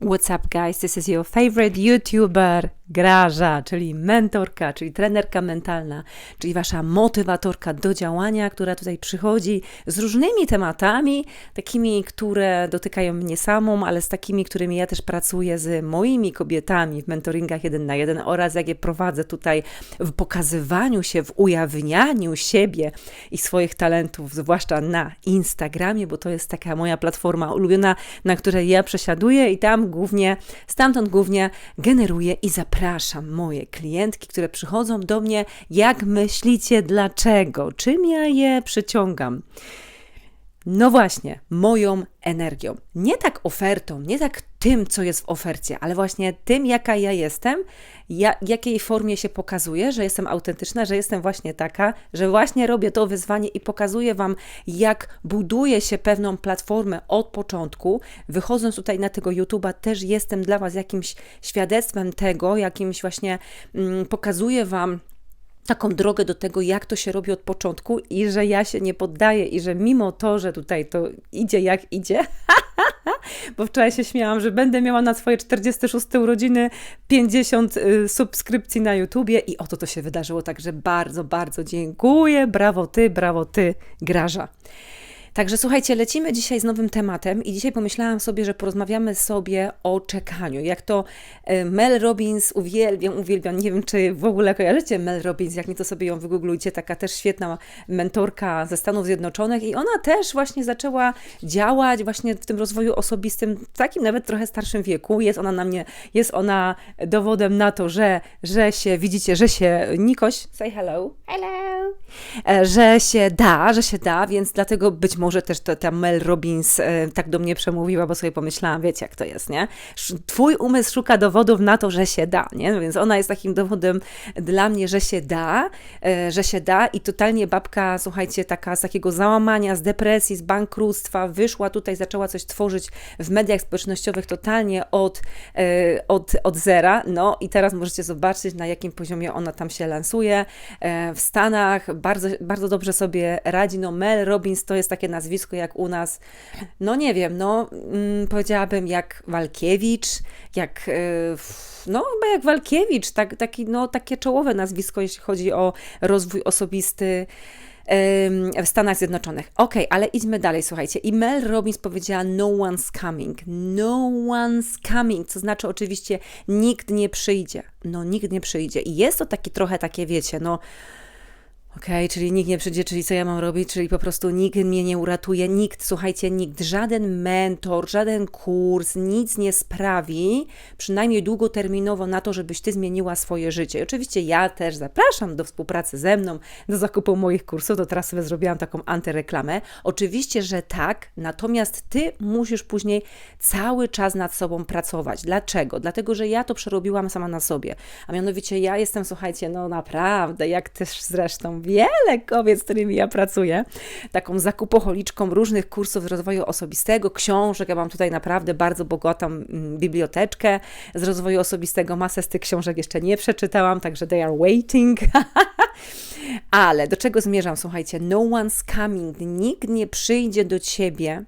What's up, guys? This is your favorite YouTuber, Graża, czyli mentorka, czyli trenerka mentalna, czyli wasza motywatorka do działania, która tutaj przychodzi z różnymi tematami, takimi, które dotykają mnie samą, ale z takimi, którymi ja też pracuję z moimi kobietami w mentoringach jeden na jeden oraz jak je prowadzę tutaj w pokazywaniu się, w ujawnianiu siebie i swoich talentów, zwłaszcza na Instagramie, bo to jest taka moja platforma ulubiona, na której ja przesiaduję i tam głównie, stamtąd głównie generuję i zapraszam moje klientki, które przychodzą do mnie. Jak myślicie, dlaczego? Czym ja je przyciągam? No właśnie, moją energią. Nie tak ofertą, nie tak tym, co jest w ofercie, ale właśnie tym, jaka ja jestem, ja, jakiej formie się pokazuję, że jestem autentyczna, że jestem właśnie taka, że właśnie robię to wyzwanie i pokazuję Wam, jak buduje się pewną platformę od początku. Wychodząc tutaj na tego YouTube'a, też jestem dla Was jakimś świadectwem tego, jakimś właśnie mm, pokazuję Wam taką drogę do tego, jak to się robi od początku i że ja się nie poddaję i że mimo to, że tutaj to idzie jak idzie, bo wczoraj się śmiałam, że będę miała na swoje 46 urodziny 50 y, subskrypcji na YouTubie i oto to się wydarzyło, także bardzo, bardzo dziękuję, brawo ty, brawo ty, Graża. Także słuchajcie, lecimy dzisiaj z nowym tematem i dzisiaj pomyślałam sobie, że porozmawiamy sobie o czekaniu. Jak to e, Mel Robbins, uwielbiam, uwielbiam, nie wiem czy w ogóle kojarzycie Mel Robbins, jak nie to sobie ją wygooglujcie, taka też świetna mentorka ze Stanów Zjednoczonych i ona też właśnie zaczęła działać właśnie w tym rozwoju osobistym, w takim nawet trochę starszym wieku. Jest ona na mnie, jest ona dowodem na to, że, że się, widzicie, że się, Nikoś, say hello. Hello. E, że się da, że się da, więc dlatego być może też to, ta Mel Robbins e, tak do mnie przemówiła, bo sobie pomyślałam, wiecie jak to jest, nie? Twój umysł szuka dowodów na to, że się da, nie? No więc ona jest takim dowodem dla mnie, że się da, e, że się da i totalnie babka, słuchajcie, taka z takiego załamania, z depresji, z bankructwa, wyszła tutaj, zaczęła coś tworzyć w mediach społecznościowych totalnie od, e, od, od zera, no i teraz możecie zobaczyć, na jakim poziomie ona tam się lansuje w Stanach, bardzo, bardzo dobrze sobie radzi, no Mel Robbins to jest takie nazwisko jak u nas, no nie wiem, no mm, powiedziałabym jak Walkiewicz, jak, yy, no chyba jak Walkiewicz, tak, taki, no, takie czołowe nazwisko, jeśli chodzi o rozwój osobisty w Stanach Zjednoczonych. Ok, ale idźmy dalej, słuchajcie. I Mel Robbins powiedziała no one's coming. No one's coming, co znaczy oczywiście nikt nie przyjdzie. No nikt nie przyjdzie. I jest to takie trochę takie, wiecie, no Okej, okay, czyli nikt nie przyjdzie, czyli co ja mam robić, czyli po prostu nikt mnie nie uratuje, nikt, słuchajcie, nikt, żaden mentor, żaden kurs, nic nie sprawi, przynajmniej długoterminowo na to, żebyś ty zmieniła swoje życie. I oczywiście ja też zapraszam do współpracy ze mną, do zakupu moich kursów, to teraz sobie zrobiłam taką antyreklamę. Oczywiście, że tak, natomiast ty musisz później cały czas nad sobą pracować. Dlaczego? Dlatego, że ja to przerobiłam sama na sobie, a mianowicie ja jestem, słuchajcie, no naprawdę, jak też zresztą wiele kobiet, z którymi ja pracuję, taką zakupocholiczką różnych kursów rozwoju osobistego, książek. Ja mam tutaj naprawdę bardzo bogatą mm, biblioteczkę z rozwoju osobistego. Masę z tych książek jeszcze nie przeczytałam, także they are waiting. Ale do czego zmierzam? Słuchajcie, no one's coming. Nikt nie przyjdzie do ciebie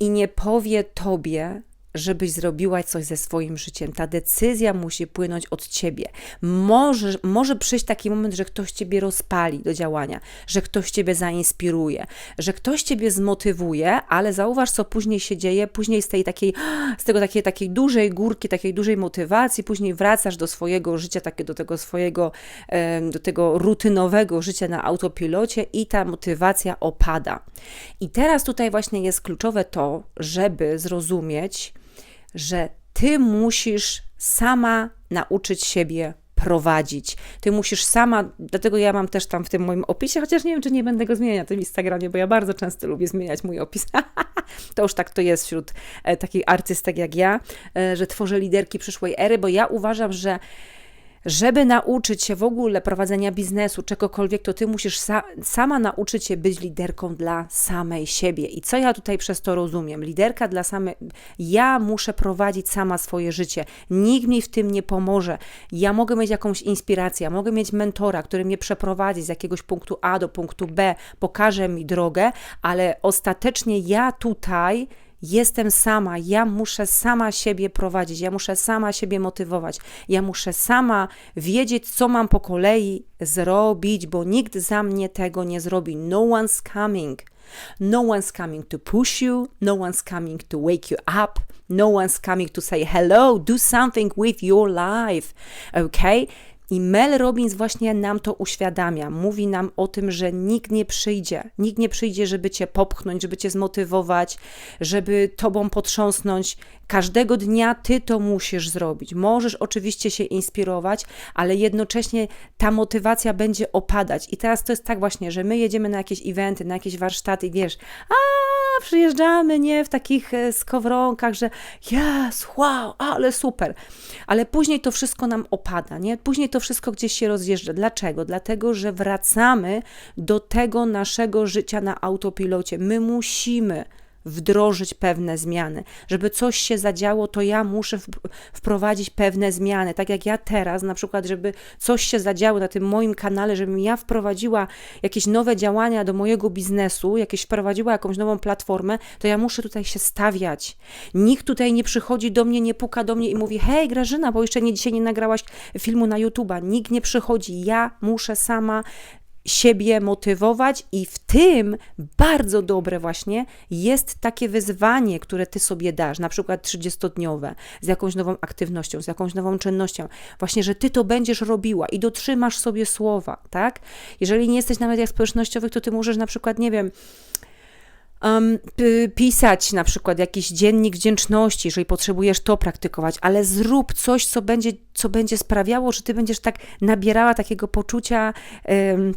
i nie powie tobie, żebyś zrobiła coś ze swoim życiem. Ta decyzja musi płynąć od ciebie. Może, może przyjść taki moment, że ktoś ciebie rozpali do działania, że ktoś ciebie zainspiruje, że ktoś ciebie zmotywuje, ale zauważ, co później się dzieje. Później z tej takiej, z tego takiej, takiej dużej górki, takiej dużej motywacji, później wracasz do swojego życia, takie do tego swojego, do tego rutynowego życia na autopilocie i ta motywacja opada. I teraz tutaj właśnie jest kluczowe to, żeby zrozumieć, że ty musisz sama nauczyć siebie prowadzić. Ty musisz sama, dlatego ja mam też tam w tym moim opisie, chociaż nie wiem, czy nie będę go zmieniać na tym Instagramie, bo ja bardzo często lubię zmieniać mój opis. to już tak to jest wśród e, takich artystek jak ja, e, że tworzę liderki przyszłej ery, bo ja uważam, że żeby nauczyć się w ogóle prowadzenia biznesu, czegokolwiek, to ty musisz sa sama nauczyć się być liderką dla samej siebie. I co ja tutaj przez to rozumiem? Liderka dla samej. Ja muszę prowadzić sama swoje życie. Nikt mi w tym nie pomoże. Ja mogę mieć jakąś inspirację, mogę mieć mentora, który mnie przeprowadzi z jakiegoś punktu A do punktu B, pokaże mi drogę, ale ostatecznie ja tutaj jestem sama, ja muszę sama siebie prowadzić, ja muszę sama siebie motywować, ja muszę sama wiedzieć, co mam po kolei zrobić, bo nikt za mnie tego nie zrobi. No one's coming. No one's coming to push you, no one's coming to wake you up, no one's coming to say hello, do something with your life. Okay? I Mel Robbins właśnie nam to uświadamia. Mówi nam o tym, że nikt nie przyjdzie. Nikt nie przyjdzie, żeby cię popchnąć, żeby cię zmotywować, żeby tobą potrząsnąć. Każdego dnia ty to musisz zrobić. Możesz oczywiście się inspirować, ale jednocześnie ta motywacja będzie opadać. I teraz to jest tak właśnie, że my jedziemy na jakieś eventy, na jakieś warsztaty i wiesz, a przyjeżdżamy, nie, w takich e, skowronkach, że yes, wow, ale super. Ale później to wszystko nam opada, nie? Później to wszystko gdzieś się rozjeżdża. Dlaczego? Dlatego, że wracamy do tego naszego życia na autopilocie. My musimy wdrożyć pewne zmiany. Żeby coś się zadziało, to ja muszę wprowadzić pewne zmiany. Tak jak ja teraz, na przykład, żeby coś się zadziało na tym moim kanale, żebym ja wprowadziła jakieś nowe działania do mojego biznesu, jakieś wprowadziła jakąś nową platformę, to ja muszę tutaj się stawiać. Nikt tutaj nie przychodzi do mnie, nie puka do mnie i mówi: Hej, Grażyna, bo jeszcze nie, dzisiaj nie nagrałaś filmu na YouTube'a. Nikt nie przychodzi. Ja muszę sama siebie motywować, i w tym bardzo dobre właśnie jest takie wyzwanie, które ty sobie dasz, na przykład 30-dniowe, z jakąś nową aktywnością, z jakąś nową czynnością, właśnie, że ty to będziesz robiła i dotrzymasz sobie słowa, tak? Jeżeli nie jesteś na mediach społecznościowych, to ty możesz na przykład, nie wiem, um, pisać na przykład jakiś dziennik wdzięczności, jeżeli potrzebujesz to praktykować, ale zrób coś, co będzie, co będzie sprawiało, że ty będziesz tak nabierała takiego poczucia. Um,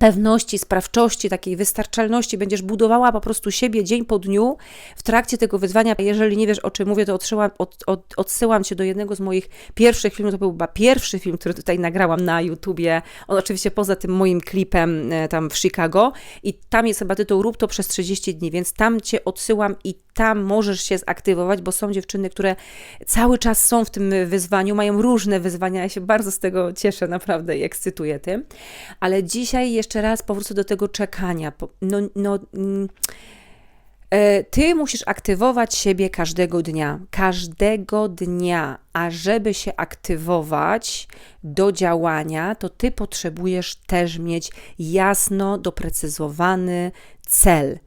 pewności, sprawczości, takiej wystarczalności, będziesz budowała po prostu siebie dzień po dniu w trakcie tego wyzwania. Jeżeli nie wiesz, o czym mówię, to odsyłam, od, od, odsyłam Cię do jednego z moich pierwszych filmów. To był chyba pierwszy film, który tutaj nagrałam na YouTubie. On oczywiście poza tym moim klipem e, tam w Chicago i tam jest chyba tytuł Rób to przez 30 dni, więc tam Cię odsyłam i tam możesz się zaktywować, bo są dziewczyny, które cały czas są w tym wyzwaniu, mają różne wyzwania. Ja się bardzo z tego cieszę naprawdę i ekscytuję tym. Ale dzisiaj jeszcze raz powrócę do tego czekania. No, no, mm, e, ty musisz aktywować siebie każdego dnia. Każdego dnia. A żeby się aktywować do działania, to ty potrzebujesz też mieć jasno doprecyzowany cel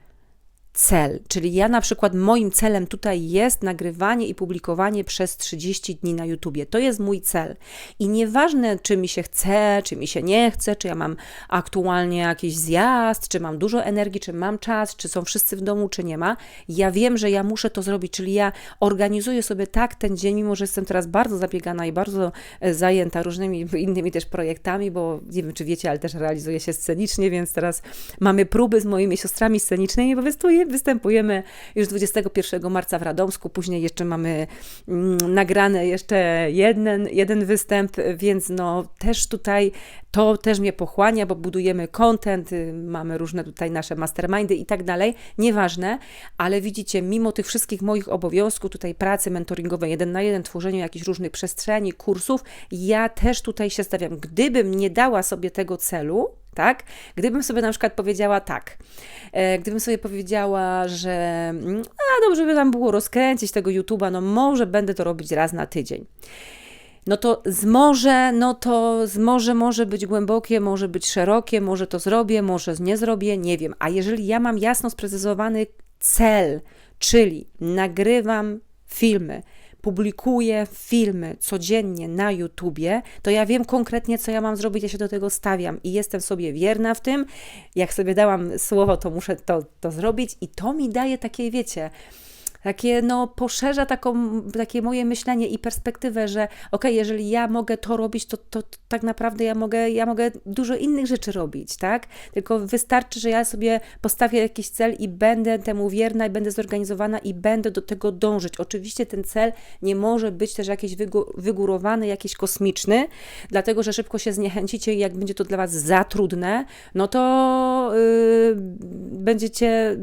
cel. Czyli ja na przykład moim celem tutaj jest nagrywanie i publikowanie przez 30 dni na YouTubie. To jest mój cel. I nieważne, czy mi się chce, czy mi się nie chce, czy ja mam aktualnie jakiś zjazd, czy mam dużo energii, czy mam czas, czy są wszyscy w domu, czy nie ma. Ja wiem, że ja muszę to zrobić, czyli ja organizuję sobie tak ten dzień, mimo że jestem teraz bardzo zabiegana i bardzo e, zajęta różnymi innymi też projektami, bo nie wiem, czy wiecie, ale też realizuję się scenicznie, więc teraz mamy próby z moimi siostrami scenicznymi, bo występuję występujemy już 21 marca w Radomsku, później jeszcze mamy mm, nagrane jeszcze jeden, jeden występ, więc no też tutaj to też mnie pochłania, bo budujemy content, y, mamy różne tutaj nasze mastermindy i tak dalej, nieważne, ale widzicie, mimo tych wszystkich moich obowiązków, tutaj pracy mentoringowej, jeden na jeden, tworzeniu jakichś różnych przestrzeni, kursów, ja też tutaj się stawiam. Gdybym nie dała sobie tego celu, tak? Gdybym sobie na przykład powiedziała tak, e, gdybym sobie powiedziała, że mm, a dobrze by tam było rozkręcić tego YouTube'a, no może będę to robić raz na tydzień. No to z morze, no to z morze może być głębokie, może być szerokie, może to zrobię, może nie zrobię, nie wiem. A jeżeli ja mam jasno sprecyzowany cel, czyli nagrywam filmy, publikuję filmy codziennie na YouTubie, to ja wiem konkretnie, co ja mam zrobić, ja się do tego stawiam i jestem sobie wierna w tym. Jak sobie dałam słowo, to muszę to, to zrobić i to mi daje takie, wiecie, takie no, poszerza taką, takie moje myślenie i perspektywę, że ok, jeżeli ja mogę to robić, to, to, to, tak naprawdę ja mogę, ja mogę dużo innych rzeczy robić, tak? Tylko wystarczy, że ja sobie postawię jakiś cel i będę temu wierna i będę zorganizowana i będę do tego dążyć. Oczywiście ten cel nie może być też jakiś wygórowany, jakiś kosmiczny, dlatego, że szybko się zniechęcicie i jak będzie to dla Was za trudne, no to yy, będziecie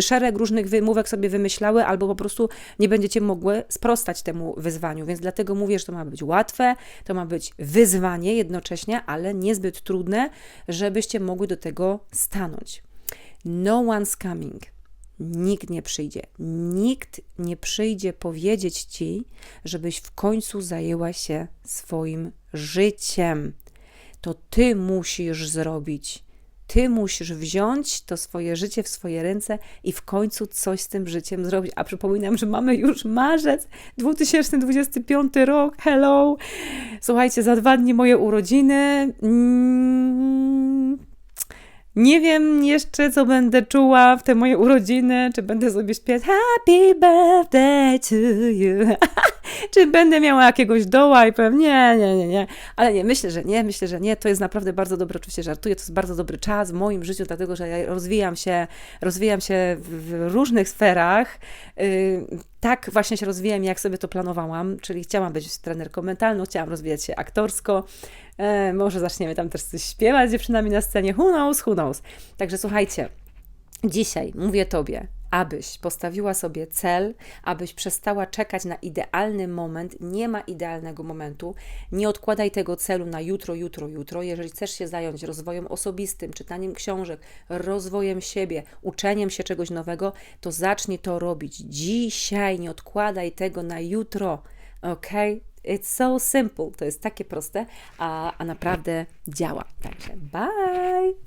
szereg różnych wymówek sobie wymyślały, albo po prostu nie będziecie mogły sprostać temu wyzwaniu. Więc dlatego mówię, że to ma być łatwe, to ma być wyzwanie jednocześnie, ale niezbyt trudne, żebyście mogły do tego stanąć. No one's coming. nikt nie przyjdzie. Nikt nie przyjdzie powiedzieć ci, żebyś w końcu zajęła się swoim życiem. To ty musisz zrobić. Ty musisz wziąć to swoje życie w swoje ręce i w końcu coś z tym życiem zrobić. A przypominam, że mamy już marzec 2025 rok. Hello! Słuchajcie, za dwa dni moje urodziny. Mm, nie wiem jeszcze, co będę czuła w te moje urodziny. Czy będę sobie śpiewać Happy birthday to you. czy będę miała jakiegoś doła i powiem nie, nie, nie, nie. Ale nie, myślę, że nie, myślę, że nie. To jest naprawdę bardzo dobry, oczywiście żartuję, to jest bardzo dobry czas w moim życiu, dlatego, że ja rozwijam się, rozwijam się w różnych sferach. Tak właśnie się rozwijam, jak sobie to planowałam, czyli chciałam być trenerką mentalną, chciałam rozwijać się aktorsko, e, może zaczniemy tam też coś śpiewać z dziewczynami na scenie, who knows, who knows. Także słuchajcie, dzisiaj mówię Tobie, abyś postawiła sobie cel, abyś przestała czekać na idealny moment. Nie ma idealnego momentu. Nie odkładaj tego celu na jutro, jutro, jutro. Jeżeli chcesz się zająć rozwojem osobistym, czytaniem książek, rozwojem siebie, uczeniem się czegoś nowego, to zacznij to robić dzisiaj. Nie odkładaj tego na jutro. Ok? It's so simple. To jest takie proste, a, a naprawdę działa. Także bye!